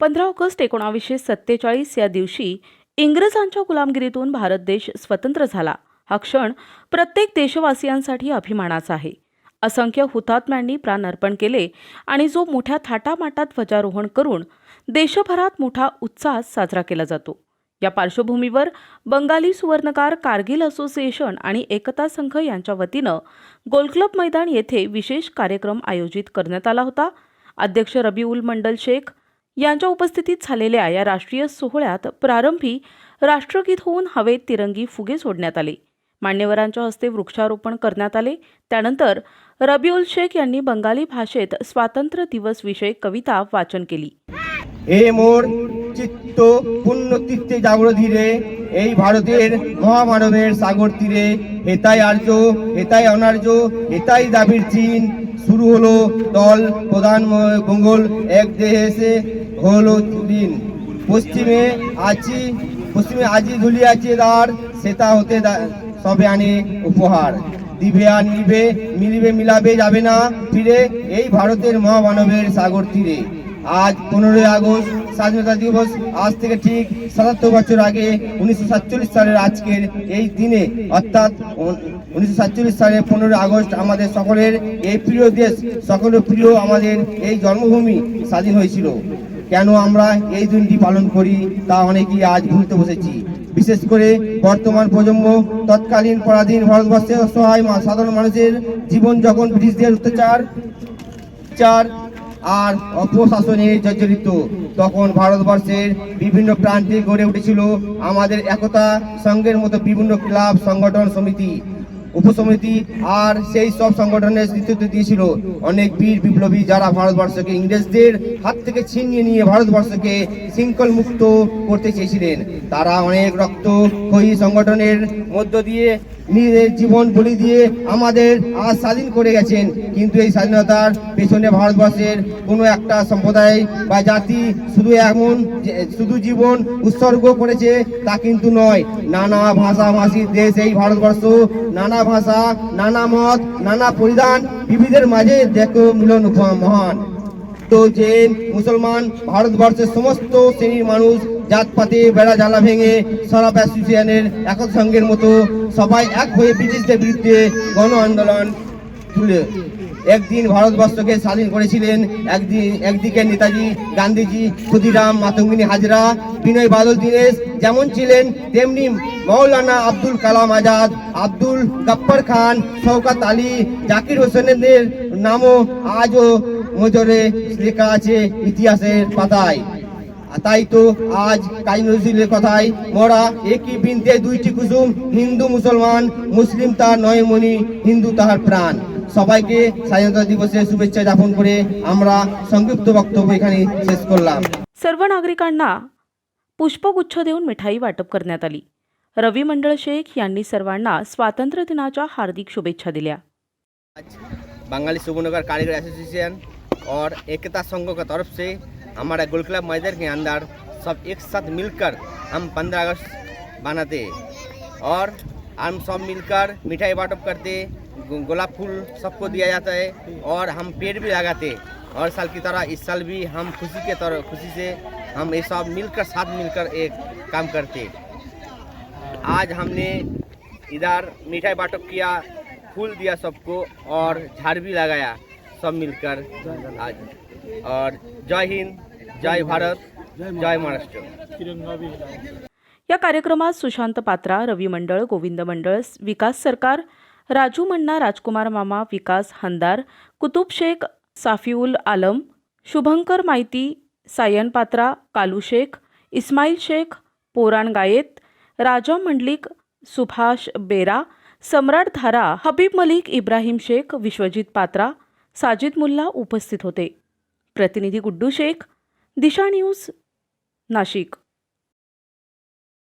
पंधरा ऑगस्ट एकोणावीसशे सत्तेचाळीस या दिवशी इंग्रजांच्या गुलामगिरीतून भारत देश स्वतंत्र झाला. हा क्षण प्रत्येक देशवासियांसाठी अभिमानाचा आहे. असंख्य हुतात्म्यांनी प्राण अर्पण केले आणि जो मोठ्या थाटामाटात ध्वजारोहण करून देशभरात मोठा उत्साह साजरा केला जातो. या पार्श्वभूमीवर बंगाली सुवर्णकार कारगिल असोसिएशन आणि एकता संघ यांच्या वतीनं गोलक्लब मैदान येथे विशेष कार्यक्रम आयोजित करण्यात आला होता. अध्यक्ष रबीउल मंडल शेख यांच्या उपस्थितीत झालेल्या या राष्ट्रीय सोहळ्यात प्रारंभी राष्ट्रगीत होऊन हवेत तिरंगी फुगे सोडण्यात आले मान्यवरांच्या हस्ते वृक्षारोपण करण्यात आले त्यानंतर रबीउल शेख यांनी बंगाली भाषेत स्वातंत्र्य दिवस विषयक कविता वाचन केली এ মোর চিত্ত পুণ্য তীর্থে জাগর ধীরে এই ভারতের মহামানবের সাগর তীরে হেতাই আর্য হেতাই অনার্য হেতাই দাবির চিন শুরু হলো দল প্রধান মঙ্গল এক দেহে এসে হলো দিন পশ্চিমে আছি, পশ্চিমে আজি আছে দার সেটা হতে সবে আনে উপহার। দিবে আর নিবে, মিলিবে মিলাবে যাবে না ফিরে এই ভারতের মহামানবের সাগর তীরে। আজ পনেরোই আগস্ট, স্বাধীনতা দিবস, আজ থেকে ঠিক সাতাত্তর বছর আগে উনিশশো সাতচল্লিশ সালের আজকের এই দিনে, অর্থাৎ উনিশশো সালের পনেরোই আগস্ট আমাদের সকলের এই প্রিয় দেশ সকলের প্রিয় আমাদের এই জন্মভূমি স্বাধীন হয়েছিল। কেন আমরা এই দিনটি পালন করি তা অনেকেই আজ ভুলতে বসেছি। বিশেষ করে বর্তমান প্রজন্ম, তৎকালীন পরাধীন ভারতবর্ষে অসহায় সাধারণ মানুষের জীবন যখন ব্রিটিশদের অত্যাচার, চার, আর অপশাসনে জর্জরিত। তখন ভারতবর্ষের বিভিন্ন প্রান্তে গড়ে উঠেছিল আমাদের একতা সংঘের মতো বিভিন্ন ক্লাব, সংগঠন, সমিতি। উপসমিতি আর সেই সব সংগঠনের নেতৃত্ব দিয়েছিল। অনেক বীর বিপ্লবী যারা ভারতবর্ষকে ইংরেজদের হাত থেকে ছিনিয়ে নিয়ে ভারতবর্ষকে শৃঙ্খল মুক্ত করতে চেয়েছিলেন। তারা অনেক রক্ত ক্ষয়ী সংগঠনের মধ্য দিয়ে নিজেদের জীবন বলি দিয়ে আমাদের আজ স্বাধীন করে গেছেন। কিন্তু এই স্বাধীনতার পেছনে ভারতবর্ষের কোনো একটা সম্প্রদায় বা জাতি শুধু এমন যে- শুধু জীবন উৎসর্গ করেছে তা কিন্তু নয়। নানা ভাষা ভাষীর দেশ এই ভারতবর্ষ, নানা ভাষা, নানা মত, নানা পরিধান বিবিধের মাঝে দেখো মিলন মহান। তো জৈন মুসলমান ভারতবর্ষের সমস্ত শ্রেণির মানুষ জাতপাতে, বেড়া জ্বালা ভেঙে সরাব অ্যাসোসিয়েশনের একক সঙ্গের মতো সবাই এক হয়ে ব্রিটিশদের বিরুদ্ধে গণ আন্দোলন তুলে। একদিন ভারতবর্ষকে স্বাধীন করেছিলেন একদিন, একদিকে নেতাজি, গান্ধীজি, ক্ষুদিরাম, মাতঙ্গিনী হাজরা, বিনয় বাদল, দীনেশ, যেমন ছিলেন তেমনি মৌলানা আব্দুল কালাম আজাদ, আব্দুল গপ্পর খান, শওকাত আলী, জাকির হোসেনের নামও আজও নজরে লেখা আছে ইতিহাসের পাতায়। তাই তো আজ কাজী নজরুলের কথায় মরা একই বিনতে দুইটি কুসুম হিন্দু মুসলমান মুসলিম তার নয় মণি হিন্দু তাহার প্রাণ সবাইকে স্বাধীনতা দিবসের শুভেচ্ছা জ্ঞাপন করে আমরা সংক্ষিপ্ত বক্তব্য এখানে শেষ করলাম सर्व नागरिकांना पुष्पगुच्छ देऊन मिठाई वाटप करण्यात आली रवी मंडळ शेख यांनी सर्वांना स्वातंत्र्य दिनाच्या हार्दिक शुभेच्छा दिल्या आज बंगाली सुबनगर कारीगर एसोसिएशन और एकता संघ का तरफ से हमारा गोल क्लब मैदान के अंदर सब एक साथ मिलकर हम पंद्रह अगस्त बनाते। और हम सब मिलकर मिठाई बाटप करते गुलाब फूल सबको दिया जाता है और हम पेड़ भी लगाते। और साल की तरह इस साल भी हम खुशी के तरह खुशी से हम ये सब मिलकर, साथ मिलकर एक काम करते। आज हमने इधर मिठाई बाटप किया, फूल दिया सबको और झाड़ भी लगाया, सब मिलकर। आज। और जय हिंद। जय भारत जय महाराष्ट्र. या कार्यक्रमात सुशांत पात्रा रवी मंडळ गोविंद मंडळ विकास सरकार राजू मन्ना राजकुमार मामा विकास हंदार कुतुब शेख साफिउल आलम शुभंकर माहिती सायन पात्रा कालू शेख इस्माईल शेख पोराण गायेत राजा मंडलिक सुभाष बेरा सम्राट धारा हबीब मलिक इब्राहिम शेख विश्वजित पात्रा साजिद मुल्ला उपस्थित होते. प्रतिनिधी गुड्डू शेख दिशा न्यूज नाशिक.